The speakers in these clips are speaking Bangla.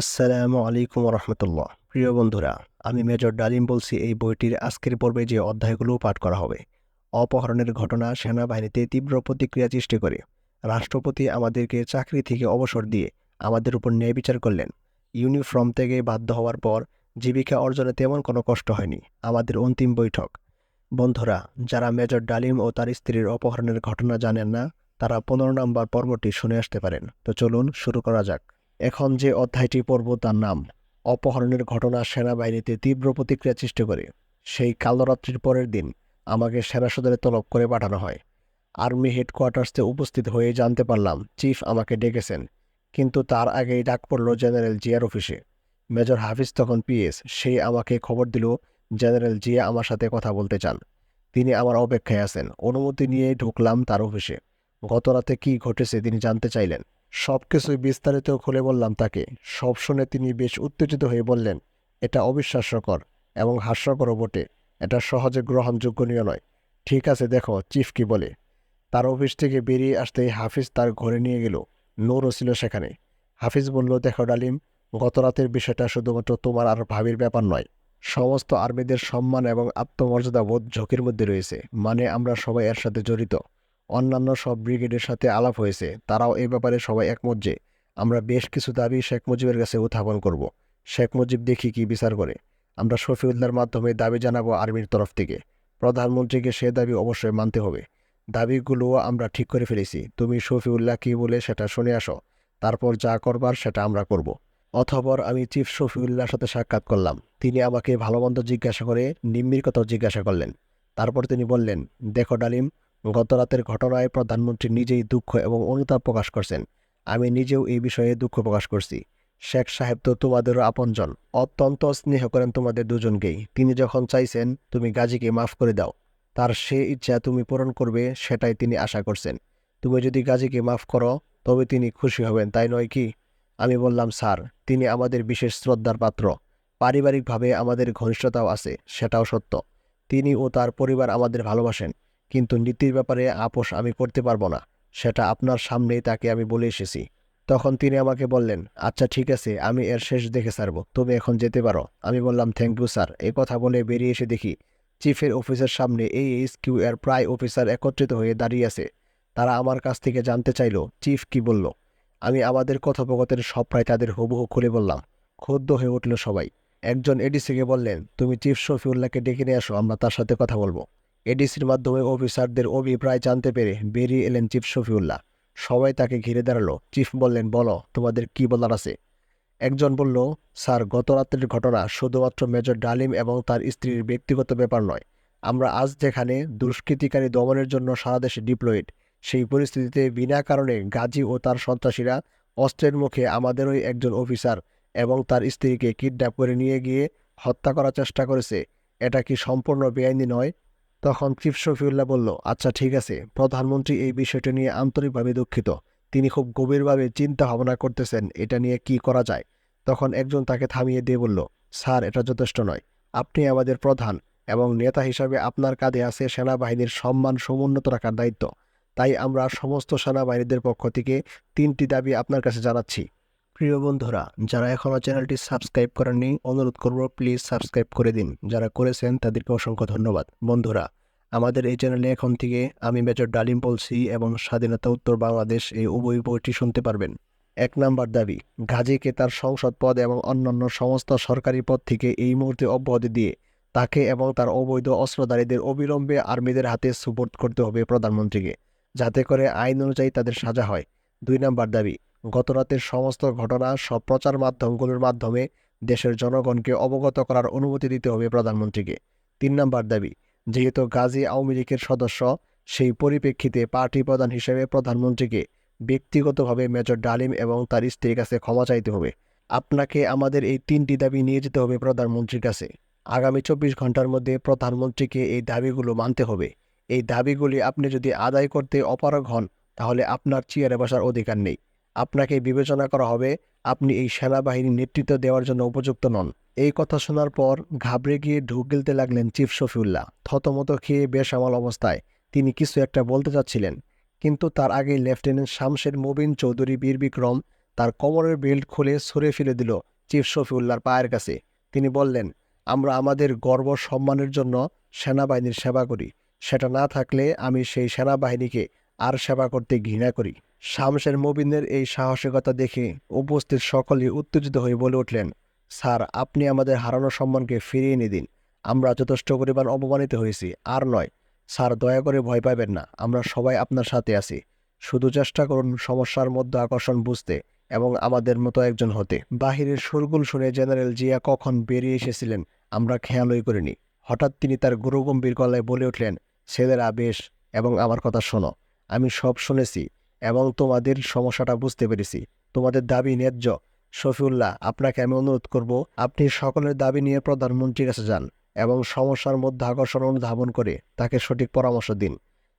আসসালামু আলাইকুম রহমতুল্লাহ প্রিয় বন্ধুরা, আমি মেজর ডালিম বলছি, এই বইটির আজকের পর্বে যে অধ্যায়গুলো পাঠ করা হবে। অপহরণের ঘটনা সেনাবাহিনীতে তীব্র প্রতিক্রিয়া সৃষ্টি করে। রাষ্ট্রপতি আমাদেরকে চাকরি থেকে অবসর দিয়ে আমাদের উপর ন্যায় বিচার করলেন। ইউনিফর্ম থেকে বাধ্য হওয়ার পর জীবিকা অর্জনে তেমন কোনো কষ্ট হয়নি। আমাদের অন্তিম বৈঠক। বন্ধুরা, যারা মেজর ডালিম ও তার স্ত্রীর অপহরণের ঘটনা জানেন না, তারা পনেরো নম্বর পর্বটি শুনে আসতে পারেন। তো চলুন শুরু করা যাক। এখন যে অধ্যায়টি পড়ব তার নাম, অপহরণের ঘটনা সেনাবাহিনীতে তীব্র প্রতিক্রিয়া সৃষ্টি করে। সেই কালরাত্রির পরের দিন আমাকে সেনা সদরে তলব করে পাঠানো হয়। আর্মি হেডকোয়ার্টার্সে উপস্থিত হয়ে জানতে পারলাম চিফ আমাকে ডেকেছেন, কিন্তু তার আগেই ডাক পড়ল জেনারেল জিয়ার অফিসে। মেজর হাফিজ তখন পিএস, সে আমাকে খবর দিল জেনারেল জিয়া আমার সাথে কথা বলতে চান। তিনি আমার অপেক্ষায় আছেন। অনুমতি নিয়ে ঢুকলাম তার অফিসে। গত রাতে কী ঘটেছে তিনি জানতে চাইলেন। সব কিছুই বিস্তারিত খুলে বললাম তাকে। সব শুনে তিনি বেশ উত্তেজিত হয়ে বললেন, এটা অবিশ্বাস্যকর এবং হাস্যকরও বটে। এটা সহজে গ্রহণযোগ্যনীয় নয় ঠিক আছে, দেখো, চিফ কি বলে তার অফিস থেকে বেরিয়ে আসতেই হাফিজ তার ঘরে নিয়ে গেল। নূরও ছিল সেখানে। হাফিজ বলল, দেখো ডালিম গত রাতের বিষয়টা শুধুমাত্র তোমার আর ভাবির ব্যাপার নয়। সমস্ত আর্মিদের সম্মান এবং আত্মমর্যাদা বোধ ঝুঁকির মধ্যে রয়েছে। মানে আমরা সবাই এর সাথে জড়িত। অন্যান্য সব ব্রিগেডের সাথে আলাপ হয়েছে। তারাও এ ব্যাপারে সবাই একমত যে, আমরা বেশ কিছু দাবি শেখ মুজিবের কাছে উত্থাপন করব। শেখ মুজিব দেখি কি বিচার করে। আমরা শফিউল্লাহর মাধ্যমে দাবি জানাব আর্মির তরফ থেকে। প্রধানমন্ত্রীকে সে দাবি অবশ্যই মানতে হবে। দাবিগুলোও আমরা ঠিক করে ফেলেছি। তুমি শফিউল্লাহ কি বলে সেটা শুনে আসো। তারপর যা করবার সেটা আমরা করব। অথবর আমি চিফ শফিউল্লাহর সাথে সাক্ষাৎ করলাম। তিনি আমাকে ভালো মন্দ জিজ্ঞাসা করে নিম্মির কথাও জিজ্ঞাসা করলেন। তারপর তিনি বললেন, দেখো ডালিম গত রাতের ঘটনায় প্রধানমন্ত্রী নিজেই দুঃখ এবং অনুতাপ প্রকাশ করছেন। আমি নিজেও এই বিষয়ে দুঃখ প্রকাশ করছি। শেখ সাহেব তো তোমাদেরও আপনজন। অত্যন্ত স্নেহ করেন তোমাদের দুজনকেই। তিনি যখন চাইছেন, তুমি গাজীকে মাফ করে দাও। তার সে ইচ্ছা তুমি পূরণ করবে, সেটাই তিনি আশা করছেন। তুমি যদি গাজীকে মাফ করো, তবে তিনি খুশি হবেন, তাই নয় কি? আমি বললাম, স্যার, তিনি আমাদের বিশেষ শ্রদ্ধার পাত্র। পারিবারিকভাবে আমাদের ঘনিষ্ঠতাও আছে, সেটাও সত্য। তিনি ও তার পরিবার আমাদের ভালোবাসেন। কিন্তু নীতির ব্যাপারে আপোষ আমি করতে পারব না। সেটা আপনার সামনেই তাকে আমি বলে এসেছি। তখন তিনি আমাকে বললেন আচ্ছা ঠিক আছে, আমি এর শেষ দেখে সারব তুমি এখন যেতে পারো। আমি বললাম থ্যাংক ইউ, স্যার। এই কথা বলে বেরিয়ে এসে দেখি, চিফের অফিসের সামনে এই এইচ কিউ এর প্রায় অফিসার একত্রিত হয়ে দাঁড়িয়ে আছে। তারা আমার কাছ থেকে জানতে চাইল, চিফ কি বলল। আমি আমাদের কথোপকথনের সব প্রায় তাদের হুবহু খুলে বললাম, ক্ষুব্ধ হয়ে উঠল সবাই। একজন এডিসিকে বললেন, তুমি চিফ শফিউল্লাহকে ডেকে নিয়ে আসো, আমরা তার সাথে কথা বলব। এডিসির মাধ্যমে অফিসারদের অভিপ্রায় জানতে পেরে বেরিয়ে এলেন চিফ শফিউল্লাহ। সবাই তাকে ঘিরে দাঁড়াল। চিফ বললেন, বলো, তোমাদের কি বলার আছে? একজন বলল, স্যার, গত রাত্রের ঘটনা শুধুমাত্র মেজর ডালিম এবং তার স্ত্রীর ব্যক্তিগত ব্যাপার নয়। আমরা আজ যেখানে দুষ্কৃতিকারী দমনের জন্য সারা দেশে ডিপ্লয়েড, সেই পরিস্থিতিতে বিনা কারণে গাজী ও তার সন্ত্রাসীরা অস্ত্রের মুখে আমাদেরই একজন অফিসার এবং তার স্ত্রীকে কিডন্যাপ করে নিয়ে গিয়ে হত্যা করার চেষ্টা করেছে। এটা কি সম্পূর্ণ বেআইনি নয়? তখন চিফ শফিউল্লাহ বলল আচ্ছা ঠিক আছে। প্রধানমন্ত্রী এই বিষয়টা নিয়ে আন্তরিকভাবে দুঃখিত। তিনি খুব গভীরভাবে চিন্তা ভাবনা করতেছেন, এটা নিয়ে কি করা যায়? তখন একজন তাকে থামিয়ে দিয়ে বলল, স্যার, এটা যথেষ্ট নয়। আপনি আমাদের প্রধান এবং নেতা হিসাবে আপনার কাঁধে আছে সেনাবাহিনীর সম্মান সমুন্নত রাখার দায়িত্ব। তাই আমরা সমস্ত সেনাবাহিনীদের পক্ষ থেকে তিনটি দাবি আপনার কাছে জানাচ্ছি। প্রিয় বন্ধুরা, যারা এখনও চ্যানেলটি সাবস্ক্রাইব করেননি, অনুরোধ করব প্লিজ সাবস্ক্রাইব করে দিন। যারা করেছেন, তাদেরকে অসংখ্য ধন্যবাদ। বন্ধুরা, আমাদের এই চ্যানেলে এখন থেকে আমি মেজর ডালিম বলছি এবং স্বাধীনতা উত্তর বাংলাদেশ এই উভয় বইটি শুনতে পারবেন। এক নাম্বার দাবি, গাজীকে তার সংসদ পদ এবং অন্যান্য সমস্ত সরকারি পদ থেকে এই মুহূর্তে অব্যাহতি দিয়ে তাকে এবং তার অবৈধ অস্ত্রধারীদের অবিলম্বে আর্মিদের হাতে সুপোর্ট করতে হবে প্রধানমন্ত্রীকে, যাতে করে আইন অনুযায়ী তাদের সাজা হয়। দুই নাম্বার দাবি গতরাতের সমস্ত ঘটনা সব প্রচার মাধ্যমগুলোর মাধ্যমে দেশের জনগণকে অবগত করার অনুমতি দিতে হবে প্রধানমন্ত্রীকে। তিন নম্বর দাবি, যেহেতু গাজী আওয়ামী লীগের সদস্য, সেই পরিপ্রেক্ষিতে পার্টি প্রধান হিসেবে প্রধানমন্ত্রীকে ব্যক্তিগতভাবে মেজর ডালিম এবং তার স্ত্রীর কাছে ক্ষমা চাইতে হবে। আপনাকে আমাদের এই তিনটি দাবি নিয়ে যেতে হবে প্রধানমন্ত্রীর কাছে। আগামী চব্বিশ ঘণ্টার মধ্যে প্রধানমন্ত্রীকে এই দাবিগুলো মানতে হবে। এই দাবিগুলি আপনি যদি আদায় করতে অপারগ হন, তাহলে আপনার চেয়ারে বসার অধিকার নেই। আপনাকে বিবেচনা করা হবে, আপনি এই সেনাবাহিনী নেতৃত্ব দেওয়ার জন্য উপযুক্ত নন। এই কথা শোনার পর ঘাবড়ে গিয়ে ঢুক গিলতে লাগলেন চিফ শফিউল্লাহ। থতমত খেয়ে বেশ বেসামাল অবস্থায় তিনি কিছু একটা বলতে চাচ্ছিলেন, কিন্তু তার আগে লেফটেন্যান্ট শামশের মুবিন চৌধুরী বীর বিক্রম তার কোমরের বেল্ট খুলে সরে ফেলে দিল চিফ শফিউল্লাহর পায়ের কাছে। তিনি বললেন, আমরা আমাদের গর্ব সম্মানের জন্য সেনাবাহিনীর সেবা করি। সেটা না থাকলে আমি সেই সেনাবাহিনীকে আর সেবা করতে ঘৃণা করি। শামসের মুবিনের এই সাহসিকতা দেখে উপস্থিত সকলেই উত্তেজিত হয়ে বলে উঠলেন, স্যার, আপনি আমাদের হারানো সম্মানকে ফিরিয়ে এনে দিন। আমরা যথেষ্ট পরিমাণ অপমানিত হয়েছি, আর নয়। স্যার, দয়া করে ভয় পাবেন না, আমরা সবাই আপনার সাথে আছি। শুধু চেষ্টা করুন সমস্যার মধ্যে আকর্ষণ বুঝতে এবং আমাদের মতো একজন হতে। বাহিরের সুরগুল শুনে জেনারেল জিয়া কখন বেরিয়ে এসেছিলেন, আমরা খেয়ালই করিনি। হঠাৎ তিনি তার গুরুগম্ভীর গলায় বলে উঠলেন, ছেলেরা, বেশ, এবং আমার কথা শোনো। আমি সব শুনেছি এবং তোমাদের সমস্যাটা বুঝতে পেরেছি। তোমাদের দাবি ন্যায্য। শফিউল্লাহ, আপনাকে আমি অনুরোধ করব, আপনি সকলের দাবি নিয়ে প্রধানমন্ত্রীর কাছে যান এবং সমস্যার মধ্যে আকর্ষণ অনুধাবন করে তাকে সঠিক পরামর্শ দিন।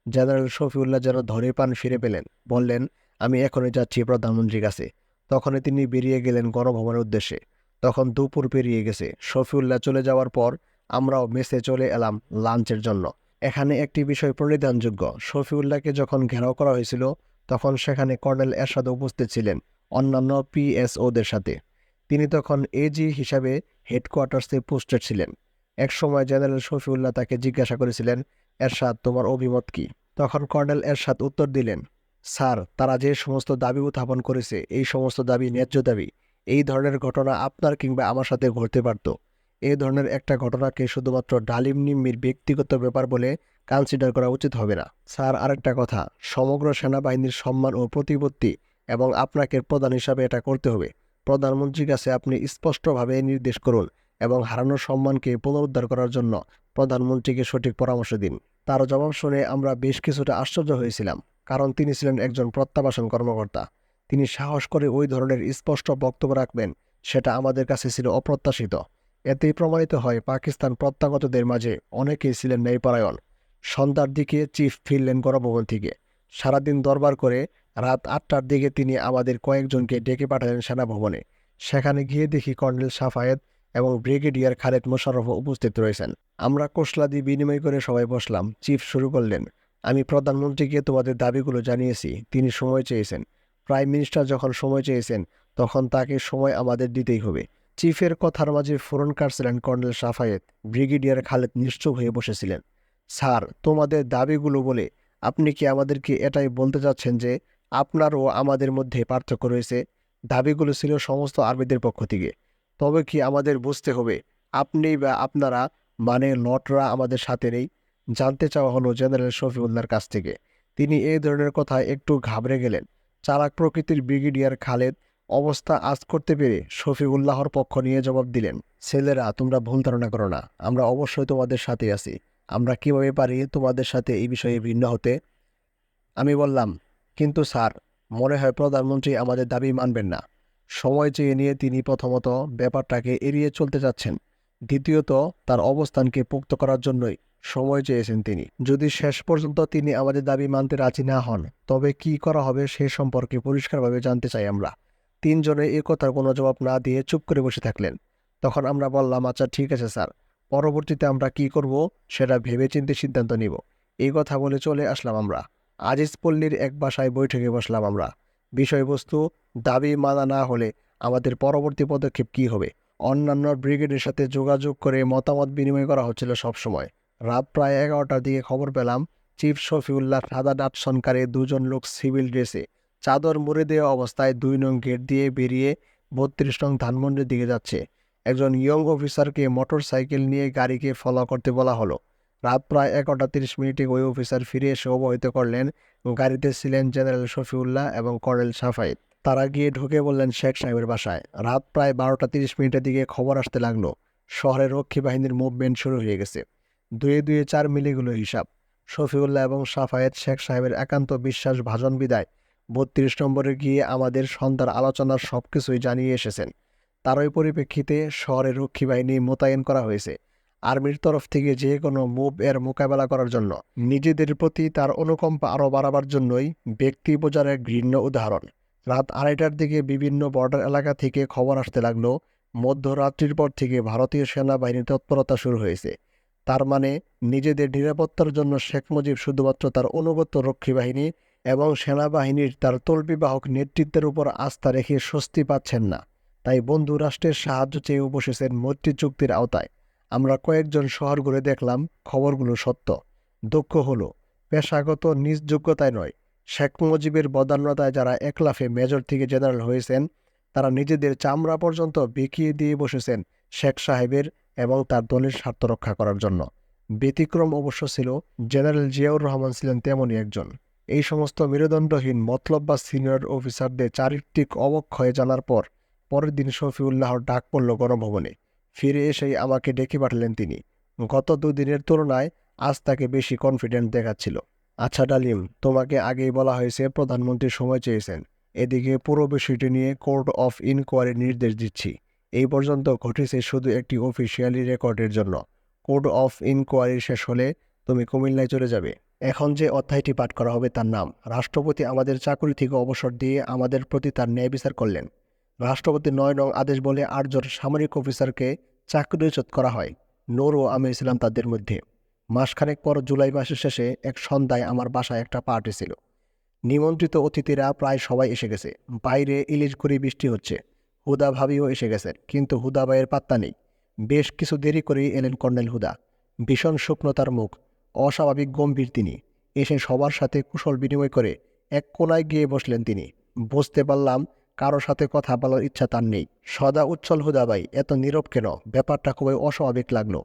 জেনারেল শফিউল্লাহ যেন ধরে পান ফিরে পেলেন, বললেন, আমি এখনই যাচ্ছি প্রধানমন্ত্রীর কাছে। তখনই তিনি বেরিয়ে গেলেন গণভবনের উদ্দেশ্যে। তখন দুপুর পেরিয়ে গেছে। শফিউল্লাহ চলে যাওয়ার পর আমরাও মেসে চলে এলাম লাঞ্চের জন্য। এখানে একটি বিষয় পরিধানযোগ্য শফিউল্লাহকে যখন ঘেরাও করা হয়েছিল, তখন সেখানে কর্নেল এরশাদ উপস্থিত ছিলেন অন্যান্য পিএসওদের সাথে। তিনি তখন এজি হিসাবে হেডকোয়ার্টার্সে পোস্টেড ছিলেন। একসময় জেনারেল শফিউল্লাহ তাকে জিজ্ঞাসা করেছিলেন, এরশাদ, তোমার অভিমত কি? তখন কর্নেল এরশাদ উত্তর দিলেন, স্যার, তারা যে সমস্ত দাবি উত্থাপন করেছে, এই সমস্ত দাবি ন্যায্য দাবি। এই ধরনের ঘটনা আপনার কিংবা আমার সাথে ঘটতে পারত। এই ধরনের একটা ঘটনাকে শুধুমাত্র ডালিম নিম্মির ব্যক্তিগত ব্যাপার বলে কনসিডার করা উচিত হবে না। স্যার, আরেকটা কথা, সমগ্র সেনাবাহিনীর সম্মান ও প্রতিপত্তি এবং আপনাকে প্রধান হিসাবে এটা করতে হবে। প্রধানমন্ত্রীর কাছে আপনি স্পষ্টভাবে নির্দেশ করুন এবং হারানো সম্মানকে পুনরুদ্ধার করার জন্য প্রধানমন্ত্রীকে সঠিক পরামর্শ দিন। তার জবাব শুনে আমরা বেশ কিছুটা আশ্চর্য হয়েছিলাম, কারণ তিনি ছিলেন একজন প্রত্যাবাসন কর্মকর্তা। তিনি সাহস করে ওই ধরনের স্পষ্ট বক্তব্য রাখবেন, সেটা আমাদের কাছে ছিল অপ্রত্যাশিত। এতেই প্রমাণিত হয় পাকিস্তান প্রত্যাগতদের মাঝে অনেকেই ছিলেন ন্যায়পরায়ণ সন্ধ্যার দিকে চিফ ফিরলেন গণভবন থেকে সারাদিন দরবার করে রাত আটটার দিকে তিনি আমাদের কয়েকজনকে ডেকে পাঠালেন সেনাভবনে। সেখানে গিয়ে দেখি কর্নেল সাফায়েত এবং ব্রিগেডিয়ার খালেদ মোশাররফও উপস্থিত রয়েছেন। আমরা কোশলাদি বিনিময় করে সবাই বসলাম। চিফ শুরু করলেন। আমি প্রধানমন্ত্রীকে তোমাদের দাবিগুলো জানিয়েছি। তিনি সময় চেয়েছেন। প্রাইম মিনিস্টার যখন সময় চেয়েছেন, তখন তাকে সময় আমাদের দিতেই হবে। চিফের কথার মাঝে ফোরন কাটছিলেন কর্নেল সাফায়েত ব্রিগেডিয়ার খালেদ নিশ্চুপ হয়ে বসেছিলেন। স্যার, তোমাদের দাবিগুলো বলে আপনি কি আমাদেরকে এটাই বলতে চাচ্ছেন যে আপনার ও আমাদের মধ্যে পার্থক্য রয়েছে? দাবিগুলো ছিল সমস্ত আর্মিদের পক্ষ থেকে। তবে কি আমাদের বুঝতে হবে আপনি বা আপনারা মানে লটরা আমাদের সাথে নেই? জানতে চাওয়া হলো জেনারেল শফিউল্লাহর কাছ থেকে। তিনি এই ধরনের কথা একটু ঘাবড়ে গেলেন। চালাক প্রকৃতির ব্রিগেডিয়ার খালেদ অবস্থা আজ করতে পেরে শফিউল্লাহর পক্ষ নিয়ে জবাব দিলেন, ছেলেরা, তোমরা ভুল ধারণা করো না। আমরা অবশ্যই তোমাদের সাথে আছি। আমরা কীভাবে পারি তোমাদের সাথে এই বিষয়ে ভিন্ন হতে? আমি বললাম, কিন্তু স্যার, মনে হয় প্রধানমন্ত্রী আমাদের দাবি মানবেন না। সময় চেয়ে নিয়ে তিনি প্রথমত ব্যাপারটাকে এড়িয়ে চলতে যাচ্ছেন। দ্বিতীয়ত, তার অবস্থানকে পোক্ত করার জন্যই সময় চেয়েছেন তিনি। যদি শেষ পর্যন্ত তিনি আমাদের দাবি মানতে রাজি না হন, তবে কি করা হবে সে সম্পর্কে পরিষ্কারভাবে জানতে চাই আমরা। তিনজনে এ কথার কোনো জবাব না দিয়ে চুপ করে বসে থাকলেন। তখন আমরা বললাম আচ্ছা ঠিক আছে, স্যার। পরবর্তীতে আমরা কি করব সেটা ভেবে চিন্তে সিদ্ধান্ত নিব। এই কথা বলে চলে আসলাম আমরা। আজিজ পল্লীর এক বাসায় বৈঠকে বসলাম আমরা। বিষয়বস্তু, দাবি মানা না হলে আমাদের পরবর্তী পদক্ষেপ কি হবে? অন্যান্য ব্রিগেডের সাথে যোগাযোগ করে মতামত বিনিময় করা হচ্ছিল সবসময়। রাত প্রায় এগারোটার দিকে খবর পেলাম, চিফ শফিউল্লাহ সাদা ডাটসনকারে দুজন লোক সিভিল ড্রেসে চাদর মুড়ে দেওয়া অবস্থায় দুই নং গেট দিয়ে বেরিয়ে বত্রিশ নং ধানমন্ডির দিকে যাচ্ছে। একজন ইয়ং অফিসারকে মোটর সাইকেল নিয়ে গাড়িকে ফলো করতে বলা হলো। রাত প্রায় এগারোটা তিরিশ মিনিটে ওই অফিসার ফিরে এসে অবহিত করলেন। গাড়িতে ছিলেন জেনারেল শফিউল্লাহ এবং কর্নেল সাফাইদ তারা গিয়ে ঢুকে বললেন, শেখ সাহেবের বাসায়। রাত প্রায় বারোটা তিরিশ মিনিটের দিকে খবর আসতে লাগল। শহরে রক্ষী বাহিনীর মুভমেন্ট শুরু হয়ে গেছে। দুয়ে দুয়ে চার মিলিগুলো হিসাব। শফিউল্লাহ এবং সাফায়েত শেখ সাহেবের একান্ত বিশ্বাস ভাজন বিদায় বত্রিশ নম্বরে গিয়ে আমাদের সন্ধ্যার আলোচনার সব কিছুই জানিয়ে এসেছেন। তারই পরিপ্রেক্ষিতে শহরে রক্ষী বাহিনী মোতায়েন করা হয়েছে আর্মির তরফ থেকে যে কোনো মুভ এর মোকাবেলা করার জন্য। নিজেদের প্রতি তার অনুকম্পা আরও বাড়াবার জন্যই ব্যক্তি বোঝার এক ঘৃণ্য উদাহরণ। রাত আড়াইটার দিকে বিভিন্ন বর্ডার এলাকা থেকে খবর আসতে লাগল, মধ্যরাত্রির পর থেকে ভারতীয় সেনাবাহিনীর তৎপরতা শুরু হয়েছে। তার মানে নিজেদের নিরাপত্তার জন্য শেখ মুজিব শুধুমাত্র তার অনুগত রক্ষী বাহিনী এবং সেনাবাহিনীর তার তল্পিবাহক নেতৃত্বের উপর আস্থা রেখে স্বস্তি পাচ্ছেন না। তাই বন্ধু রাষ্ট্রের সাহায্য চেয়েও বসেছেন মৈত্রী চুক্তির আওতায় আমরা কয়েকজন শহর ঘুরে দেখলাম, খবরগুলো সত্য। দুঃখ হলো, পেশাগত নিজ যোগ্যতায় নয়, শেখ মুজিবের বদান্যতায় যারা একলাফে মেজর থেকে জেনারেল হয়েছেন, তারা নিজেদের চামড়া পর্যন্ত বিকিয়ে দিয়ে বসেছেন শেখ সাহেবের এবং তার দলের স্বার্থ রক্ষা করার জন্য। ব্যতিক্রম অবশ্য ছিল, জেনারেল জিয়াউর রহমান ছিলেন তেমনই একজন। এই সমস্ত মেরুদণ্ডহীন মতলব বা সিনিয়র অফিসারদের চারিত্রিক অবক্ষয় জানার পর পরের দিন শফিউল্লাহর ডাক পড়ল গণভবনে। ফিরে এসেই আমাকে ডেকে পাঠালেন তিনি। গত দুদিনের তুলনায় আজ তাকে বেশি কনফিডেন্ট দেখাচ্ছিল। আচ্ছা ডালিম, তোমাকে আগেই বলা হয়েছে প্রধানমন্ত্রী সময় চেয়েছেন। এদিকে পুরো বিষয়টি নিয়ে কোর্ট অফ ইনকোয়ারির নির্দেশ দিচ্ছি। এই পর্যন্ত ঘটেছে শুধু একটি অফিসিয়ালি রেকর্ডের জন্য। কোর্ট অফ ইনকোয়ারি শেষ হলে তুমি কুমিল্লায় চলে যাবে। এখন যে অধ্যায়টি পাঠ করা হবে তার নাম, রাষ্ট্রপতি আমাদের চাকরি থেকে অবসর দিয়ে আমাদের প্রতি তার ন্যায় বিচার করলেন। রাষ্ট্রপতি নয় নং আদেশ বলে আটজন সামরিক অফিসারকে চাকরিচ্যুত করা হয়, নূর ও আমি ছিলাম তাদের মধ্যে। মাসখানেক পর জুলাই মাসের শেষে এক সন্ধ্যায় আমার বাসায় একটা পার্টি ছিল নিমন্ত্রিত অতিথিরা প্রায় সবাই এসে গেছে। বাইরে ইলিশ করে বৃষ্টি হচ্ছে। হুদা ভাবিও এসে গেছেন কিন্তু হুদা ভাইয়ের পাত্তা নেই। বেশ কিছু দেরি করেই এলেন কর্নেল হুদা। ভীষণ শুকনো তার মুখ। অস্বাভাবিক গম্ভীর তিনি। এসে সবার সাথে কুশল বিনিময় করে এক কোনায় গিয়ে বসলেন তিনি। বুঝতে পারলাম কারও সাথে কথা বলার ইচ্ছা তার নেই। সদা উচ্ছল হুদাবাই এত নীরব কেন? ব্যাপারটা খুবই অস্বাভাবিক লাগল।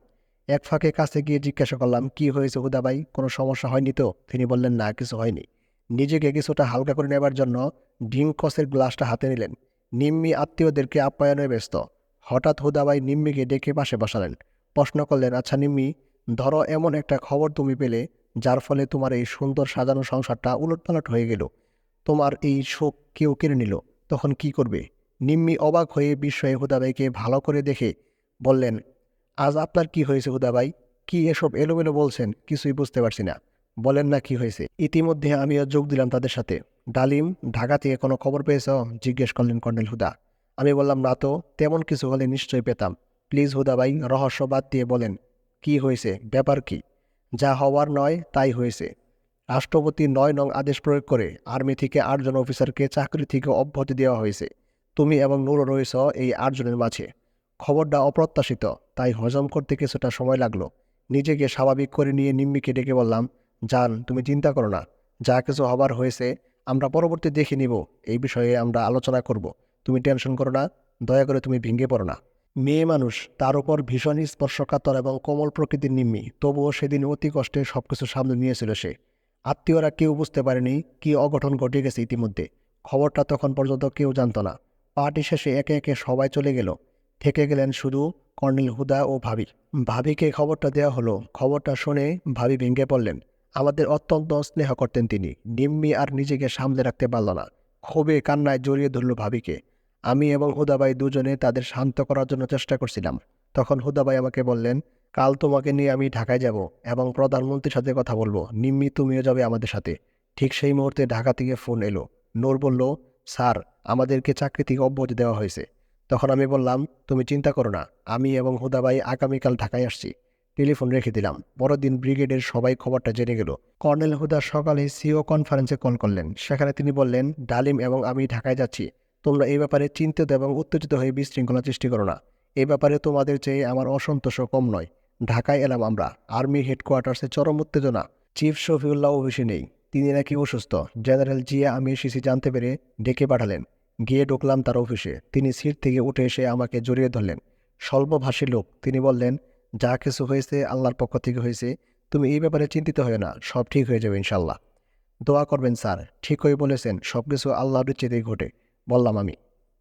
এক ফাঁকে কাছে গিয়ে জিজ্ঞাসা করলাম, কি হয়েছে হুদাবাই কোনো সমস্যা হয়নি তো? তিনি বললেন, না, কিছু হয়নি। নিজেকে কিছুটা হালকা করে নেবার জন্য ডিম কসের গ্লাসটা হাতে নিলেন। নিম্মি আত্মীয়দেরকে আপ্যায়নে ব্যস্ত। হঠাৎ হুদাবাই নিম্মিকে ডেকে পাশে বসালেন। প্রশ্ন করলেন আচ্ছা নিম্মি ধরো এমন একটা খবর তুমি পেলে, যার ফলে তোমার এই সুন্দর সাজানো সংসারটা উলটপালট হয়ে গেল। তোমার এই শোক কেউ কেড়ে নিল। তখন কি করবে? নিম্মি অবাক হয়ে বিস্ময়ে হুদাবাইকে ভালো করে দেখে বললেন, আজ আপনার কি হয়েছে হুদাবাই? কি এসব এলোমেলো বলছেন? কিছুই বুঝতে পারছি না। বলেন না কি হয়েছে? ইতিমধ্যে আমিও যোগ দিলাম তাদের সাথে। ডালিম, ঢাকা থেকে কোনো খবর পেয়েছ? জিজ্ঞেস করলেন কর্নেল হুদা। আমি বললাম, না তো, তেমন কিছু হলে নিশ্চয়ই পেতাম। প্লিজ হুদাবাই, রহস্য বাদ দিয়ে বলেন কি হয়েছে? ব্যাপার কি? যা হওয়ার নয়, তাই হয়েছে। রাষ্ট্রপতি নয় নং আদেশ প্রয়োগ করে আর্মি থেকে আটজন অফিসারকে চাকরি থেকে অব্যাহতি দেওয়া হয়েছে। তুমি এবং নূর রয়েছ এই আটজনের মাঝে। খবরটা অপ্রত্যাশিত, তাই হজম করতে কিছুটা সময় লাগল। নিজেকে স্বাভাবিক করে নিয়ে নিম্মিকে ডেকে বললাম, জান, তুমি চিন্তা করো না। যা কিছু হবার হয়েছে, আমরা পরবর্তী দেখে নিব। এই বিষয়ে আমরা আলোচনা করব। তুমি টেনশন করো না। দয়া করে তুমি ভেঙে পড়ো না। মেয়ে মানুষ, তার উপর ভীষণ স্পর্শকাতর এবং কোমল প্রকৃতির নিম্মি। তবুও সেদিন অতি কষ্টে সবকিছু সামনে নিয়েছিল সে। আত্মীয়রা কেউ বুঝতে পারেনি কি অঘটন ঘটে গেছে ইতিমধ্যে। খবরটা তখন পর্যন্ত কেউ জানত না। পার্টি শেষে একে একে সবাই চলে গেল। থেকে গেলেন শুধু কর্নেল হুদা ও ভাবি। ভাবিকে খবরটা দেয়া হলো। খবরটা শুনে ভাবি ভেঙে পড়লেন। আমাদের অত্যন্ত স্নেহ করতেন তিনি। নিম্মি আর নিজেকে সামলে রাখতে পারল না। ক্ষোভে কান্নায় জড়িয়ে ধরল ভাবিকে। আমি এবং হুদাবাই দুজনে তাদের শান্ত করার জন্য চেষ্টা করছিলাম। তখন হুদাবাই আমাকে বললেন, কাল তোমাকে নিয়ে আমি ঢাকায় যাব এবং প্রধানমন্ত্রীর সাথে কথা বলব। নিম্মি, তুমিও যাবে আমাদের সাথে। ঠিক সেই মুহূর্তে ঢাকা থেকে ফোন এলো। নোর বলল, স্যার, আমাদেরকে চাকরি থেকে অব্যাহতি দেওয়া হয়েছে। তখন আমি বললাম, তুমি চিন্তা করো না, আমি এবং হুদাবাই আগামীকাল ঢাকায় আসছি। টেলিফোন রেখে দিলাম। পরদিন ব্রিগেডের সবাই খবরটা জেনে গেল। কর্নেল হুদা সকালে সিও কনফারেন্সে কল করলেন। সেখানে তিনি বললেন, ডালিম এবং আমি ঢাকায় যাচ্ছি। তোমরা এই ব্যাপারে চিন্তিত এবং উত্তেজিত হয়ে বিশৃঙ্খলা সৃষ্টি করো না। এই ব্যাপারে তোমাদের চেয়ে আমার অসন্তোষও কম নয়। ঢাকায় এলাম আমরা। আর্মি হেডকোয়ার্টার্সে চরম উত্তেজনা। চিফ শফিউল্লাহ অফিসে নেই। তিনি নাকি অসুস্থ। জেনারেল জিয়া আমি এসেছি জানতে পেরে ডেকে পাঠালেন। গিয়ে ঢুকলাম তার অফিসে। তিনি সিট থেকে উঠে এসে আমাকে জড়িয়ে ধরলেন। স্বল্পভাষী লোক। তিনি বললেন, যা কিছু হয়েছে আল্লাহর পক্ষ থেকে হয়েছে। তুমি এই ব্যাপারে চিন্তিত হয়ে না। সব ঠিক হয়ে যাবে ইনশাল্লাহ। দোয়া করবেন স্যার। ঠিকই বলেছেন। সব কিছু আল্লাহর ইচ্ছেতেই ঘটে। বললাম আমি।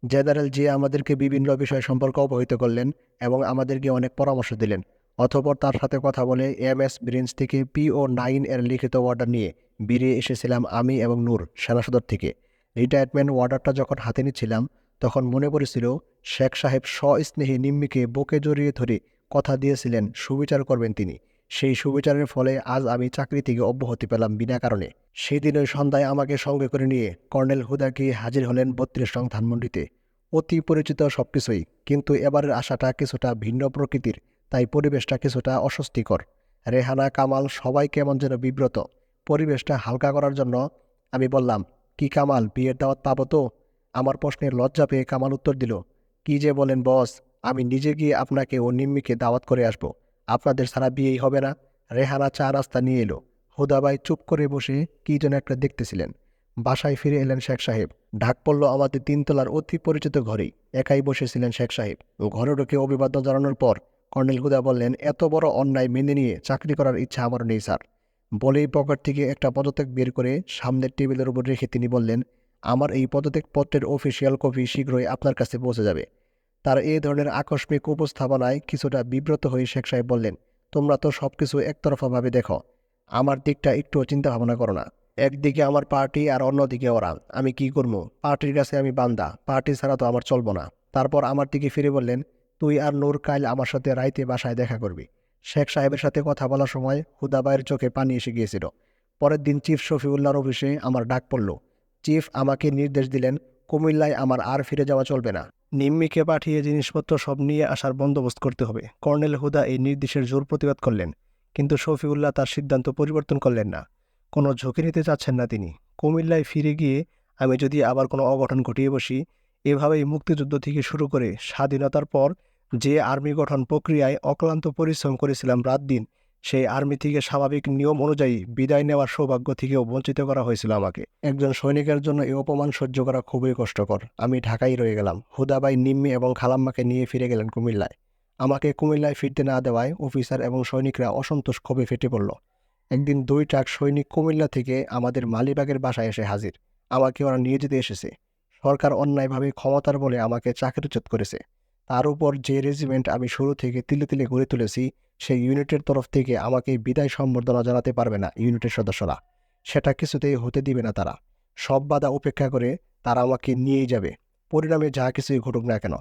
জেনারেল জিয়া আমাদেরকে বিভিন্ন বিষয় সম্পর্কে অবহিত করলেন এবং আমাদেরকে অনেক পরামর্শ দিলেন। অথপর তার সাথে কথা বলে এম এস ব্রিঞ্জ থেকে পিও নাইন এর লিখিত অর্ডার নিয়ে বেরিয়ে এসেছিলাম আমি এবং নূর সেনা সদর থেকে। রিটায়ারমেন্ট অর্ডারটা যখন হাতে নিচ্ছিলাম, তখন মনে পড়েছিল শেখ সাহেব স্বস্নেহী নিম্মিকে বুকে জড়িয়ে ধরে কথা দিয়েছিলেন, সুবিচার করবেন তিনি। সেই সুবিচারের ফলে আজ আমি চাকরি থেকে অব্যাহতি পেলাম বিনা কারণে। সেই দিনের সন্ধ্যায় আমাকে সঙ্গে করে নিয়ে কর্নেল হুদাকে হাজির হলেন বত্রিশ নং ধানমন্ডিতে। অতি পরিচিত সবকিছুই, কিন্তু এবারের আশাটা কিছুটা ভিন্ন প্রকৃতির, তাই পরিবেশটা কিছুটা অস্বস্তিকর। রেহানা, কামাল সবাই কেমন যেন বিব্রত। পরিবেশটা হালকা করার জন্য আমি বললাম, কি কামাল, বিয়ের দাওয়াত পাবো তো? আমার প্রশ্নের লজ্জা পেয়ে কামাল উত্তর দিল, কি যে বলেন বস, আমি নিজে গিয়ে আপনাকে ও নিম্মিকে দাওয়াত করে আসব। আপনাদের সারা বিয়েই হবে না। রেহানা চা রাস্তা নিয়ে এলো। হুদাবাই চুপ করে বসে কি যেন একটা দেখতেছিলেন। বাসায় ফিরে এলেন শেখ সাহেব। ঢাক পড়ল আমাদের তিনতলার অতি পরিচিত ঘরেই। একাই বসেছিলেন শেখ সাহেব। ও ঘরে ঢুকে অভিবাদন জানানোর পর কর্নেল হুদা বললেন, এত বড় অন্যায় মেনে নিয়ে চাকরি করার ইচ্ছা আমার নেই, স্যার। বলেই পকেট থেকে একটা পদত্যাগ বের করে সামনের টেবিলের উপর রেখে তিনি বললেন, আমার এই পদত্যাগ পত্রের অফিসিয়াল কপি শীঘ্রই আপনার কাছে পৌঁছে যাবে। তার এ ধরনের আকস্মিক উপস্থাপনায় কিছুটা বিব্রত হয়ে শেখ সাহেব বললেন, তোমরা তো সব কিছু একতরফাভাবে দেখো। আমার দিকটা একটু চিন্তা ভাবনা করো না। একদিকে আমার পার্টি আর অন্যদিকে ওরা। আমি কি করব? পার্টির কাছে আমি বান্দা। পার্টি ছাড়া তো আমার চলবো না। তারপর আমার দিকে ফিরে বললেন, তুই আর নূর কাইল আমার সাথে রাইতে বাসায় দেখা করবি। শেখ সাহেবের সাথে কথা বলার সময় হুদাবাইয়ের চোখে পানি এসে গিয়েছিল। পরের দিন চিফ শফিউল্লাহর অফিসে আমার ডাক পড়ল। চিফ আমাকে নির্দেশ দিলেন, কুমিল্লায় আমার আর ফিরে যাওয়া চলবে না। নিম্মিকে পাঠিয়ে জিনিসপত্র সব নিয়ে আসার বন্দোবস্ত করতে হবে। কর্নেল হুদা এই নির্দেশের জোর প্রতিবাদ করলেন, কিন্তু শফিউল্লাহ তার সিদ্ধান্ত পরিবর্তন করলেন না। কোনো ঝুঁকি নিতে চাচ্ছেন না তিনি। কুমিল্লায় ফিরে গিয়ে আমি যদি আবার কোনো অঘটন ঘটিয়ে বসি, এভাবেই মুক্তিযুদ্ধ থেকে শুরু করে স্বাধীনতার পর যে আর্মি গঠন প্রক্রিয়ায় অক্লান্ত পরিশ্রম করেছিলাম রাত দিন সেই আর্মি থেকে স্বাভাবিক নিয়ম অনুযায়ী বিদায় নেওয়ার সৌভাগ্য থেকেও বঞ্চিত করা হয়েছিল আমাকে। একজন সৈনিকের জন্য এই অপমান সহ্য করা খুবই কষ্টকর। আমি ঢাকায় রয়ে গেলাম। হুদাবাই, নিম্মি এবং খালাম্মাকে নিয়ে ফিরে গেলেন কুমিল্লায়। আমাকে কুমিল্লায় ফিরতে না দেওয়ায় অফিসার এবং সৈনিকরা অসন্তোষ ক্ষোভে ফেটে পড়ল। একদিন দুই ট্রাক সৈনিক কুমিল্লা থেকে আমাদের মালিবাগের বাসায় এসে হাজির। আমাকে ওরা নিয়ে যেতে এসেছে। সরকার অন্যায়ভাবে ক্ষমতার বলে আমাকে চাকরিচ্যুত করেছে। তার উপর যে রেজিমেন্ট আমি শুরু থেকে তিলে তিলে গড়ে তুলেছি সেই ইউনিটের তরফ থেকে আমাকে বিদায় সম্বর্ধনা জানাতে পারবে না ইউনিটের সদস্যরা। সেটা কিছুতেই হতে দিবে না তারা। সব বাধা উপেক্ষা করে তারা আমাকে নিয়েই যাবে। পরিণামে যা কিছুই ঘটুক না কেন,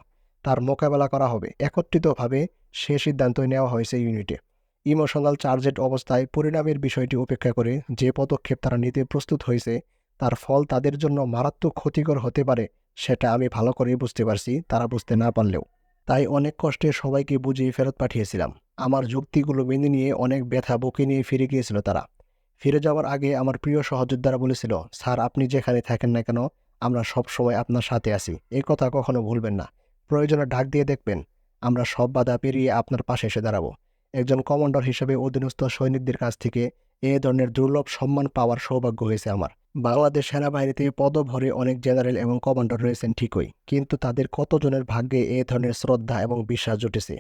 তার মোকাবেলা করা হবে। একত্রিতভাবে সে সিদ্ধান্ত নেওয়া হয়েছে ইউনিটে। ইমোশনাল চার্জেড অবস্থায় পরিণামের বিষয়টি উপেক্ষা করে যে পদক্ষেপ তারা নিতে প্রস্তুত হয়েছে, তার ফল তাদের জন্য মারাত্মক ক্ষতিকর হতে পারে, সেটা আমি ভালো করেই বুঝতে পারছি, তারা বুঝতে না পারলেও। তাই অনেক কষ্টে সবাইকে বুঝিয়ে ফেরত পাঠিয়েছিলাম। আমার যুক্তিগুলো মেনে নিয়ে অনেক ব্যথা বুকে নিয়ে ফিরে গিয়েছিল তারা। ফিরে যাওয়ার আগে আমার প্রিয় সহযোদ্ধারা বলেছিল, স্যার, আপনি যেখানে থাকেন না কেন, আমরা সব সময় আপনার সাথে আছি। এই কথা কখনো ভুলবেন না। প্রয়োজনে ডাক দিয়ে দেখবেন। আমরা সব বাধা পেরিয়ে আপনার পাশে এসে দাঁড়াবো। একজন কমান্ডার হিসেবে অধীনস্থ সৈনিকদের কাছ থেকে এ ধরনের দুর্লভ সম্মান পাওয়ার সৌভাগ্য হয়েছে আমার। বাংলাদেশ সেনাবাহিনীতে পদভরে অনেক জেনারেল এবং কমান্ডার রয়েছেন ঠিকই, কিন্তু তাদের কতজনের ভাগ্যে এ ধরনের শ্রদ্ধা এবং বিশ্বাস জুটেছে?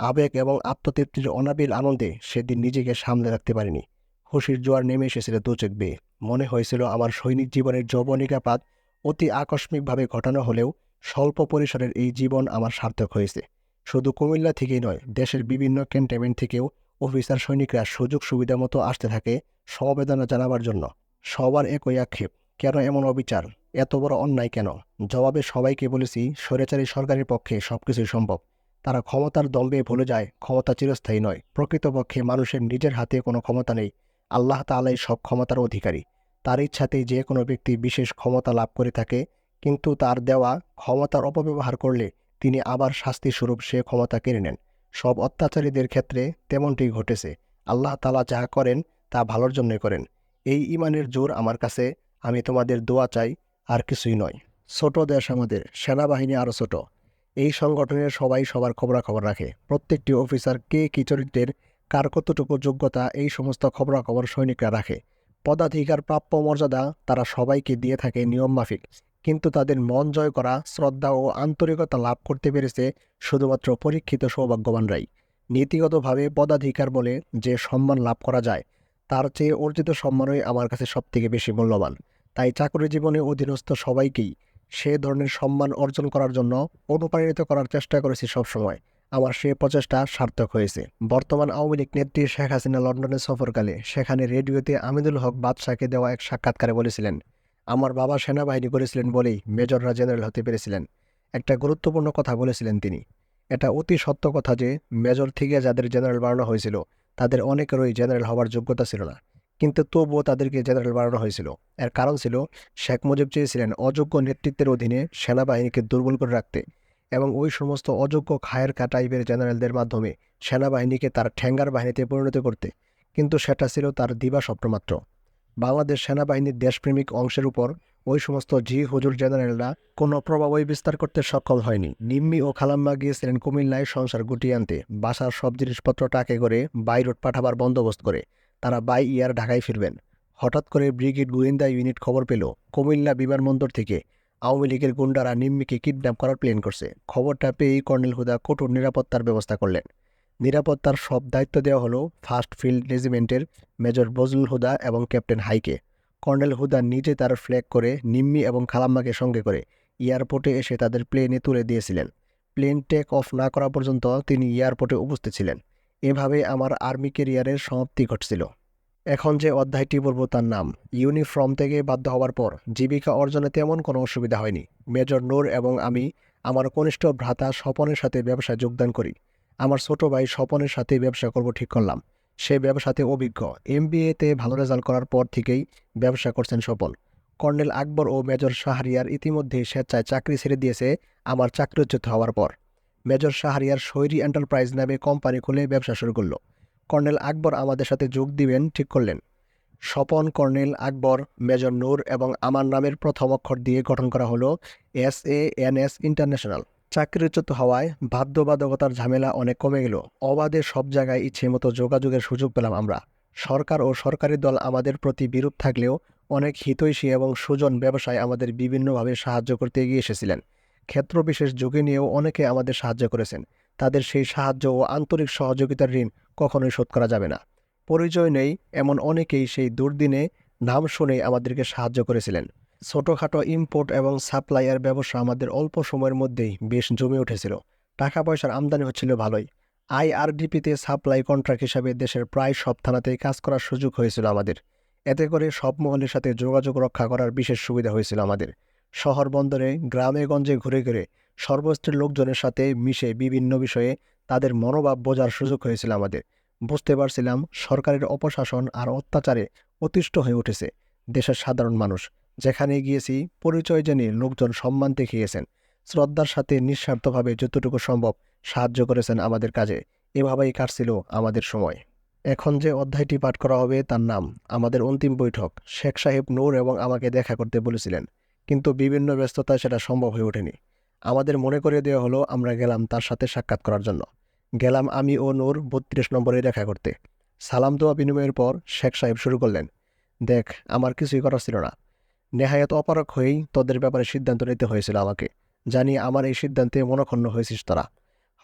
আবেগ এবং আত্মতৃপ্তির অনাবিল আনন্দে সেদিন নিজেকে সামলে রাখতে পারিনি। খুশির জোয়ার নেমে এসেছিল দুচোখ বেয়ে। মনে হয়েছিল আমার সৈনিক জীবনের যৌবনিকাপাত অতি আকস্মিকভাবে ঘটানো হলেও স্বল্প পরিসরের এই জীবন আমার সার্থক হয়েছে। শুধু কুমিল্লা থেকেই নয়, দেশের বিভিন্ন ক্যান্টনমেন্ট থেকেও অফিসার সৈনিকরা সুযোগ সুবিধা মতো আসতে থাকে সমবেদনা জানাবার জন্য। সবার একই আক্ষেপ, কেন এমন অবিচার? এত বড় অন্যায় কেন? জবাবে সবাইকে বলেছি, স্বৈরাচারী সরকারের পক্ষে সবকিছুই সম্ভব। তারা ক্ষমতার দম্বে ভুলে যায়, ক্ষমতা চিরস্থায়ী নয়। প্রকৃতপক্ষে মানুষের নিজের হাতে কোনো ক্ষমতা নেই। আল্লাহ তালাই সব ক্ষমতার অধিকারী। তার ইচ্ছাতেই যে কোনো ব্যক্তি বিশেষ ক্ষমতা লাভ করে থাকে, কিন্তু তার দেওয়া ক্ষমতার অপব্যবহার করলে তিনি আবার শাস্তি স্বরূপ সে ক্ষমতা কেড়ে নেন। সব অত্যাচারীদের ক্ষেত্রে তেমনটি ঘটেছে। আল্লাহ তালা যা করেন তা ভালোর জন্যই করেন। এই ইমানের জোর আমার কাছে, আমি তোমাদের দোয়া চাই, আর কিছুই নয়। ছোট দেশ আমাদের, সেনাবাহিনী আরও ছোট। এই সংগঠনের সবাই সবার খবরাখবর রাখে। প্রত্যেকটি অফিসার কে কি চরিত্রের, কার কতটুকু যোগ্যতা, এই সমস্ত খবরাখবর সৈনিকরা রাখে। পদাধিকার প্রাপ্য মর্যাদা তারা সবাইকে দিয়ে থাকে নিয়ম মাফিক। কিন্তু তাদের মন জয় করা, শ্রদ্ধা ও আন্তরিকতা লাভ করতে পেরেছে শুধুমাত্র পরীক্ষিত সৌভাগ্যবানরাই। নীতিগতভাবে পদাধিকার বলে যে সম্মান লাভ করা যায় তার চেয়ে অর্জিত সম্মানই আমার কাছে সবথেকে বেশি মূল্যবান। তাই চাকরি জীবনে অধীনস্থ সবাইকেই সে ধরনের সম্মান অর্জন করার জন্য অনুপ্রাণিত করার চেষ্টা করেছি সবসময়। আমার সে প্রচেষ্টা সার্থক হয়েছে। বর্তমান আওয়ামী লীগ নেত্রী শেখ হাসিনা লন্ডনে সফরকালে সেখানে রেডিওতে আমিদুল হক বাদশাকে দেওয়া এক সাক্ষাৎকারে বলেছিলেন, আমার বাবা সেনাবাহিনী করেছিলেন বলেই মেজররা জেনারেল হতে পেরেছিলেন। একটা গুরুত্বপূর্ণ কথা বলেছিলেন তিনি। এটা অতি সত্য কথা যে মেজর থেকে যাদের জেনারেল বানানো হয়েছিল তাদের অনেকেরই জেনারেল হওয়ার যোগ্যতা ছিল না। কিন্তু তবুও তাদেরকে জেনারেল বানানো হয়েছিল। এর কারণ ছিল শেখ মুজিব চেয়েছিলেন অযোগ্য নেতৃত্বের অধীনে সেনাবাহিনীকে দুর্বল করে রাখতে এবং ওই সমস্ত অযোগ্য খায়ের টাইপের জেনারেলদের মাধ্যমে সেনাবাহিনীকে তার ঠ্যাঙ্গার বাহিনীতে পরিণত করতে। কিন্তু সেটা ছিল তার দিবা স্বপ্নমাত্র। বাংলাদেশ সেনাবাহিনীর দেশপ্রেমিক অংশের উপর ওই সমস্ত জি হুজুর জেনারেলরা কোনো প্রভাবই বিস্তার করতে সক্ষম হয়নি। নিম্মি ও খালাম্মা গিয়েছিলেন কুমিল্লায় সংসার গুটিয়ে আনতে। বাসার সব জিনিসপত্র টাকে করে বাই রোড পাঠাবার বন্দোবস্ত করে। তারা বাই ইয়ার ঢাকায় ফিরবেন। হঠাৎ করে ব্রিগেড গোয়েন্দা ইউনিট খবর পেল কুমিল্লা বিমানবন্দর থেকে আওয়ামী লীগের গুন্ডারা নিম্মিকে কিডন্যাপ করার প্ল্যান করছে। খবরটা পেয়েই কর্নেল হুদা কঠোর নিরাপত্তার ব্যবস্থা করলেন। নিরাপত্তার সব দায়িত্ব দেওয়া হলো ফার্স্ট ফিল্ড রেজিমেন্টের মেজর বজলুল হুদা এবং ক্যাপ্টেন হাইকে। কর্নেল হুদা নিজে তার ফ্ল্যাগ করে নিম্মি এবং খালাম্মাকে সঙ্গে করে এয়ারপোর্টে এসে তাদের প্লেনে তুলে দিয়েছিলেন। প্লেন টেক অফ না করা পর্যন্ত তিনি এয়ারপোর্টে উপস্থিত ছিলেন। এভাবে আমার আর্মি কেরিয়ারের সমাপ্তি ঘটছিল। এখন যে অধ্যায়টি পড়ব তার নাম, ইউনিফর্ম থেকে বাধ্য হওয়ার পর জীবিকা অর্জনে তেমন কোনো অসুবিধা হয়নি। মেজর নূর এবং আমি, আমার কনিষ্ঠ ভ্রাতা স্বপনের সাথে ব্যবসায় যোগদান করি। আমার ছোট ভাই স্বপনের সাথে ব্যবসা করব ঠিক করলাম। সে ব্যবসাতে অভিজ্ঞ। এমবিএতে ভালো রেজাল্ট করার পর থেকেই ব্যবসা করছেন স্বপন কর্নেল আকবর ও মেজর শাহরিয়ার ইতিমধ্যেই স্বেচ্ছায় চাকরি ছেড়ে দিয়েছে আমার চাকরিচ্যুত হওয়ার পর। মেজর শাহরিয়ার শৈরী এন্টারপ্রাইজ নামে কোম্পানি খুলে ব্যবসা শুরু করল। কর্নেল আকবর আমাদের সাথে যোগ দিবেন, ঠিক করলেন। স্বপন, কর্নেল আকবর, মেজর নূর এবং আমার নামের প্রথম অক্ষর দিয়ে গঠন করা হলো S A N S international. চাকরিচ্যুত হওয়ায় বাধ্যবাধকতার ঝামেলা অনেক কমে গেল। অবাধে সব জায়গায় ইচ্ছে মতো যোগাযোগের সুযোগ পেলাম আমরা। সরকার ও সরকারি দল আমাদের প্রতি বিরূপ থাকলেও অনেক হিতৈষী এবং সুজন ব্যবসায় আমাদের বিভিন্নভাবে সাহায্য করতে এগিয়ে এসেছিলেন। ক্ষেত্রবিশেষ ঝুঁকি নিয়েও অনেকে আমাদের সাহায্য করেছেন। তাদের সেই সাহায্য ও আন্তরিক সহযোগিতার ঋণ কখনোই শোধ করা যাবে না। পরিচয় নেই এমন অনেকেই সেই দুর্দিনে নাম শুনেই আমাদেরকে সাহায্য করেছিলেন। ছোটোখাটো ইম্পোর্ট এবং সাপ্লাইয়ের ব্যবসা আমাদের অল্প সময়ের মধ্যেই বেশ জমে উঠেছিল। টাকা পয়সার আমদানি হচ্ছিল ভালোই। আইআরডিপিতে সাপ্লাই কন্ট্রাক্ট হিসাবে দেশের প্রায় সব থানাতেই কাজ করার সুযোগ হয়েছিল আমাদের। এতে করে সব মহলের সাথে যোগাযোগ রক্ষা করার বিশেষ সুবিধা হয়েছিল আমাদের। শহর বন্দরে, গ্রামে গঞ্জে ঘুরে ঘুরে সর্বস্তরের লোকজনের সাথে মিশে বিভিন্ন বিষয়ে তাদের মনোভাব বোঝার সুযোগ হয়েছিল আমাদের। বুঝতে পারছিলাম সরকারের অপশাসন আর অত্যাচারে অতিষ্ঠ হয়ে উঠেছে দেশের সাধারণ মানুষ। যেখানে গিয়েছি, পরিচয় জেনে লোকজন সম্মান দেখিয়েছেন। শ্রদ্ধার সাথে নিঃস্বার্থভাবে যতটুকু সম্ভব সাহায্য করেছেন আমাদের কাজে। এভাবেই কাটছিল আমাদের সময়। এখন যে অধ্যায়টি পাঠ করা হবে তার নাম আমাদের অন্তিম বৈঠক। শেখ সাহেব নূর এবং আমাকে দেখা করতে বলেছিলেন, কিন্তু বিভিন্ন ব্যস্ততায় সেটা সম্ভব হয়ে ওঠেনি। আমাদের মনে করিয়ে দেওয়া হলো, আমরা গেলাম তার সাথে সাক্ষাৎ করার জন্য। গেলাম আমি ও নূর বত্রিশ নম্বরে দেখা করতে। সালাম দোয়া বিনিময়ের পর শেখ সাহেব শুরু করলেন, দেখ, আমার কিছুই করার ছিল না। নেহায়াত অপারক হয়েই তোদের ব্যাপারে সিদ্ধান্ত নিতে হয়েছিল আমাকে। জানি আমার এই সিদ্ধান্তে মনক্ষণ্ণ হয়েছিস তোরা।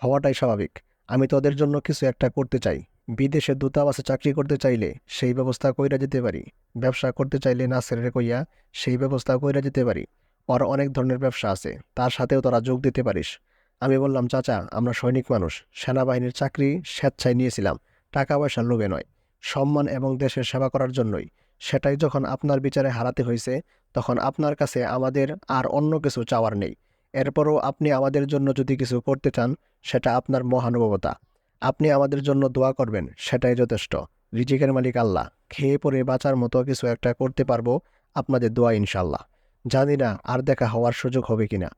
হওয়াটাই স্বাভাবিক। আমি তোদের জন্য কিছু একটা করতে চাই। বিদেশে দূতাবাসে চাকরি করতে চাইলে সেই ব্যবস্থা কইরা যেতে পারি। ব্যবসা করতে চাইলে না নাসেরের কইয়া সেই ব্যবস্থা কইরা যেতে পারি। ওর অনেক ধরনের ব্যবসা আছে। তার সাথেও তোরা যোগ দিতে পারিস। আমি বললাম, চাচা, আমরা সৈনিক মানুষ। সেনাবাহিনীর চাকরি স্বেচ্ছায় নিয়েছিলাম। টাকা পয়সার লোভে নয়। সম্মান এবং দেশের সেবা করার জন্যই। সেটাই যখন আপনার বিচারে হারাতে হয়েছে, তখন আপনার কাছে আমাদের আর অন্য কিছু চাওয়ার নেই। এরপরও আপনি আমাদের জন্য যদি কিছু করতে চান, সেটা আপনার মহানুভবতা আপনি আমাদের জন্য দোয়া করবেন, সেটাই যথেষ্ট। রিজিকের মালিক আল্লাহ। খেয়ে পরে বাঁচার মতো কিছু একটা করতে পারব আপনাদের দোয়া ইনশাল্লাহ জানি না আর দেখা হওয়ার সুযোগ হবে কিনা।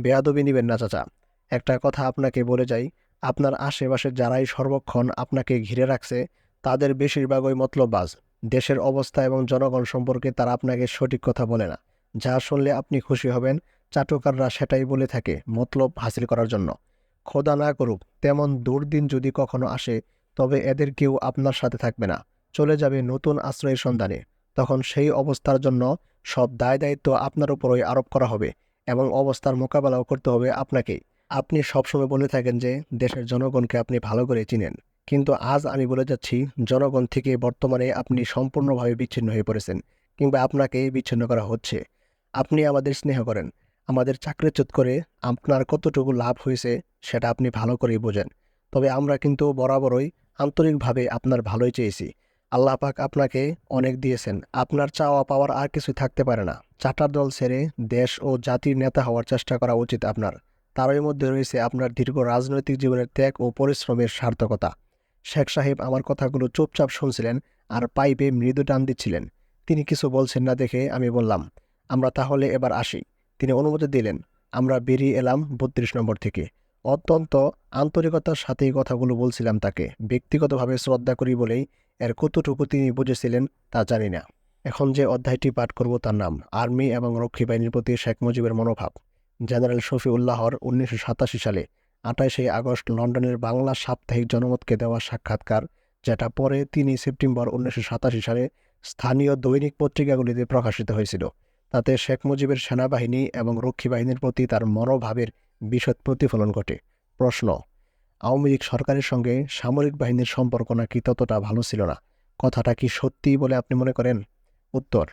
বেয়াদবি নিবেন না চাচা। একটা কথা আপনাকে বলে যাই, আপনার আশেপাশে যারাই সর্বক্ষণ আপনাকে ঘিরে রাখছে, তাদের বেশিরভাগই মতলববাজ। দেশের অবস্থা এবং জনগণ সম্পর্কে তারা আপনাকে সঠিক কথা বলে না। যা শুনলে আপনি খুশি হবেন, চাটুকাররা সেটাই বলে থাকে মতলব হাসিল করার জন্য। খোদা না করুক, তেমন দুর্দিন যদি কখনো আসে, তবে এদের কেউ আপনার সাথে থাকবে না। চলে যাবে নতুন আশ্রয়ের সন্ধানে। তখন সেই অবস্থার জন্য সব দায় দায়িত্ব আপনার উপরই আরোপ করা হবে এবং অবস্থার মোকাবেলাও করতে হবে আপনাকেই। আপনি সবসময় বলে থাকেন যে, দেশের জনগণকে আপনি ভালো করে চিনেন। কিন্তু আজ আমি বলে যাচ্ছি, জনগণ থেকে বর্তমানে আপনি সম্পূর্ণভাবে বিচ্ছিন্ন হয়ে পড়েছেন কিংবা আপনাকে বিচ্ছিন্ন করা হচ্ছে। আপনি আমাদের স্নেহ করেন, আমাদের চাকরি চাকরিচ্যুত করে আপনার কতটুকু লাভ হয়েছে সেটা আপনি ভালো করেই বোঝেন। তবে আমরা কিন্তু বরাবরই আন্তরিকভাবে আপনার ভালোই চেয়েছি। আল্লাহ পাক আপনাকে অনেক দিয়েছেন। আপনার চাওয়া পাওয়ার আর কিছু থাকতে পারে না। চাটার দল ছেড়ে দেশ ও জাতির নেতা হওয়ার চেষ্টা করা উচিত আপনার। তারই মধ্যে রয়েছে আপনার দীর্ঘ রাজনৈতিক জীবনের ত্যাগ ও পরিশ্রমের সার্থকতা। শেখ সাহেব আমার কথাগুলো চুপচাপ শুনছিলেন আর পাইপে মৃদু টান দিচ্ছিলেন। তিনি কিছু বলছেন না দেখে আমি বললাম, আমরা তাহলে এবার আসি। তিনি অনুমতি দিলেন, আমরা বেরিয়ে এলাম বত্রিশ নম্বর থেকে। অত্যন্ত আন্তরিকতার সাথেই কথাগুলো বলছিলাম তাকে, ব্যক্তিগতভাবে শ্রদ্ধা করি বলেই এর কতটুকু তিনি বুঝেছিলেন তা জানি না। এখন যে অধ্যায়টি পাঠ করব তার নাম, আর্মি এবং রক্ষী বাহিনীর প্রতি শেখ মুজিবের মনোভাব। জেনারেল শফিউল্লাহর উনিশশো সাতাশি সালে আঠাশে আগস্ট লন্ডনের বাংলা সাপ্তাহিক জনমতকে দেওয়া সাক্ষাৎকার, যেটা পরে তিন সেপ্টেম্বর উনিশশো সাতাশি সালে স্থানীয় দৈনিক পত্রিকাগুলিতে প্রকাশিত হয়েছিল। তাতে শেখ মুজিবের সেনাবাহিনী এবং রক্ষী বাহিনীর প্রতি তার মনোভাবের বিশদ প্রতিফলন ঘটে। প্রশ্ন, আওয়ামী লীগ সরকারের সঙ্গে সামরিক বাহিনীর সম্পর্ক নাকি ততটা ভালো ছিল না? কথাটা কি সত্যি বলে আপনি মনে করেন? উত্তর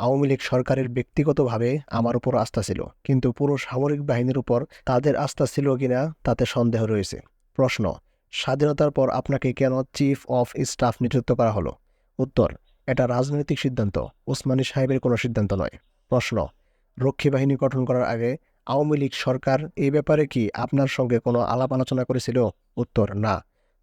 আওয়ামী লীগ সরকারের ব্যক্তিগতভাবে আমার উপর আস্থা ছিল, কিন্তু পুরো সামরিক বাহিনীর উপর তাদের আস্থা ছিল কিনা তাতে সন্দেহ রয়েছে। প্রশ্ন, স্বাধীনতার পর আপনাকে কেন চিফ অফ স্টাফ নিযুক্ত করা হলো? উত্তর, এটা রাজনৈতিক সিদ্ধান্ত, ওসমানী সাহেবের কোনো সিদ্ধান্ত নয়। প্রশ্ন, রক্ষী বাহিনী গঠন করার আগে আওয়ামী লীগ সরকার এই ব্যাপারে কি আপনার সঙ্গে কোনো আলাপ আলোচনা করেছিল? উত্তর, না।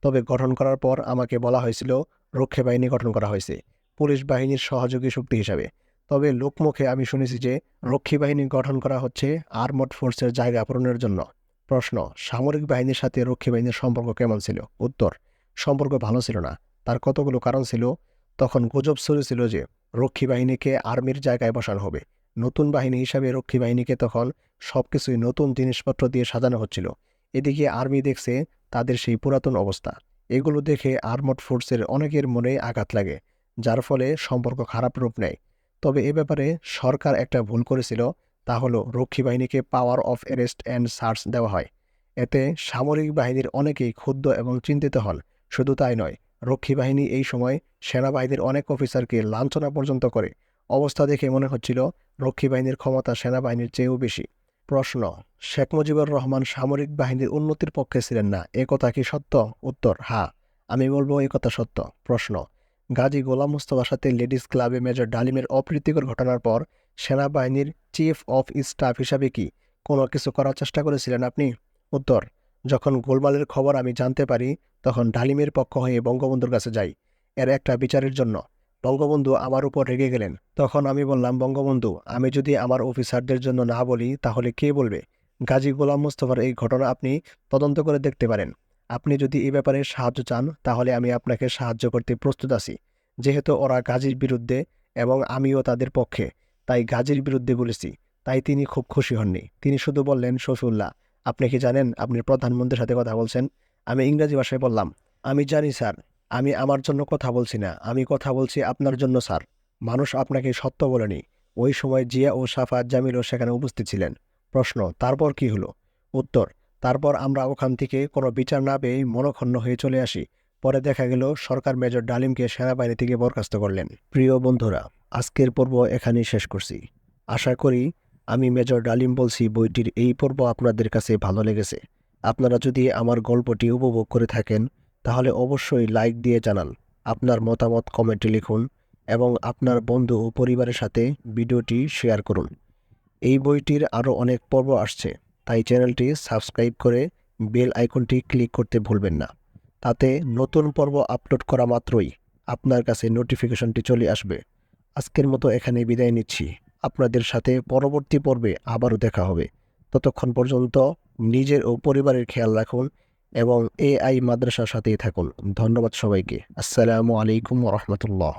তবে গঠন করার পর আমাকে বলা হয়েছিল, রক্ষী বাহিনী গঠন করা হয়েছে, পুলিশ বাহিনীর সহযোগী শক্তি হিসাবে। তবে লোকমুখে আমি শুনেছি যে, রক্ষী বাহিনী গঠন করা হচ্ছে আর্মড ফোর্সের জায়গা পূরণের জন্য। প্রশ্ন, সামরিক বাহিনীর সাথে রক্ষী বাহিনীর সম্পর্ক কেমন ছিল? উত্তর, সম্পর্ক ভালো ছিল না। তার কতগুলো কারণ ছিল? তখন গুজব ছিল যে, রক্ষী বাহিনীকে আর্মির জায়গায় বসানো হবে। নতুন বাহিনী হিসাবে রক্ষী বাহিনীকে তখন সবকিছুই নতুন জিনিসপত্র দিয়ে সাজানো হচ্ছিল। এদিকে আর্মি দেখছে তাদের সেই পুরাতন অবস্থা। এগুলো দেখে আর্মড ফোর্সের অনেকের মনে আঘাত লাগে, যার ফলে সম্পর্ক খারাপ রূপ নেয়। তবে এ ব্যাপারে সরকার একটা ভুল করেছিল, তা হলো রক্ষী বাহিনীকে power of arrest and search দেওয়া হয়। এতে সামরিক বাহিনীর অনেকেই ক্ষুব্ধ এবং চিন্তিত হন। শুধু তাই নয়, রক্ষী বাহিনী এই সময় সেনাবাহিনীর অনেক অফিসারকে লাঞ্ছনা পর্যন্ত করে। অবস্থা দেখে মনে হচ্ছিল রক্ষী বাহিনীর ক্ষমতা সেনাবাহিনীর চেয়েও বেশি। প্রশ্ন, শেখ মুজিবুর রহমান সামরিক বাহিনীর উন্নতির পক্ষে ছিলেন না? এ কথা কি সত্য? উত্তর হ্যাঁ। আমি বলব এই কথা সত্য। প্রশ্ন গাজী গোলাম মুস্তফার সাথে লেডিস ক্লাবে মেজর ডালিমের অপ্রীতিকর ঘটনার পর সেনাবাহিনীর চিফ অফ স্টাফ হিসাবে কি কোনো কিছু করার চেষ্টা করেছিলেন আপনি? উত্তর, যখন গোলমালের খবর আমি জানতে পারি, তখন ডালিমের পক্ষ হয়ে বঙ্গবন্ধুর কাছে যাই। এর একটা বিচারের জন্য। বঙ্গবন্ধু আমার উপর রেগে গেলেন। তখন আমি বললাম, বঙ্গবন্ধু, আমি যদি আমার অফিসারদের জন্য না বলি, তাহলে কে বলবে? গাজী গোলাম মুস্তফার এই ঘটনা আপনি তদন্ত করে দেখতে পারেন। আপনি যদি এ ব্যাপারে সাহায্য চান, তাহলে আমি আপনাকে সাহায্য করতে প্রস্তুত আছি। যেহেতু ওরা গাজীর বিরুদ্ধে এবং আমিও তাদের পক্ষে, তাই গাজীর বিরুদ্ধে বলেছি। তাই তিনি খুব খুশি হননি। তিনি শুধু বললেন, শফিউল্লাহ, আপনি কি জানেন, আপনি প্রধানমন্ত্রীর সাথে কথা বলছেন? আমি ইংরেজি ভাষায় বললাম, আমি জানি, স্যার। আমি আমার জন্য কথা বলছি না। আমি কথা বলছি আপনার জন্য, স্যার। মানুষ আপনাকে সত্য বলেনি। ওই সময় জিয়া ও সাফাত জামিলও সেখানে উপস্থিত ছিলেন। প্রশ্ন, তারপর কি হলো? উত্তর তারপর আমরা ওখান থেকে কোনো বিচার না পেয়ে মনক্ষণ্ণ হয়ে চলে আসি। পরে দেখা গেল সরকার মেজর ডালিমকে সেনাবাহিনী থেকে বরখাস্ত করলেন। প্রিয় বন্ধুরা, আজকের পর্ব এখানেই শেষ করছি। আশা করি আমি মেজর ডালিম বলছি বইটির এই পর্ব আপনাদের কাছে ভালো লেগেছে। আপনারা যদি আমার গল্পটি উপভোগ করে থাকেন, তাহলে অবশ্যই লাইক দিয়ে জানান, আপনার মতামত কমেন্টে লিখুন এবং আপনার বন্ধু ও পরিবারের সাথে ভিডিওটি শেয়ার করুন। এই বইটির আরও অনেক পর্ব আসছে। তাই চ্যানেলটি সাবস্ক্রাইব করে বেল আইকনটি ক্লিক করতে ভুলবেন না। তাতে নতুন পর্ব আপলোড করা মাত্রই আপনার কাছে নোটিফিকেশনটি চলে আসবে। আজকের মতো এখানে বিদায় নিচ্ছি। আপনাদের সাথে পরবর্তী পর্বে আবারও দেখা হবে। ততক্ষণ পর্যন্ত নিজের ও পরিবারের খেয়াল রাখুন এবং এআই মাদ্রাসার সাথেই থাকুন। ধন্যবাদ সবাইকে। আসসালামু আলাইকুম রহমতুল্লাহ।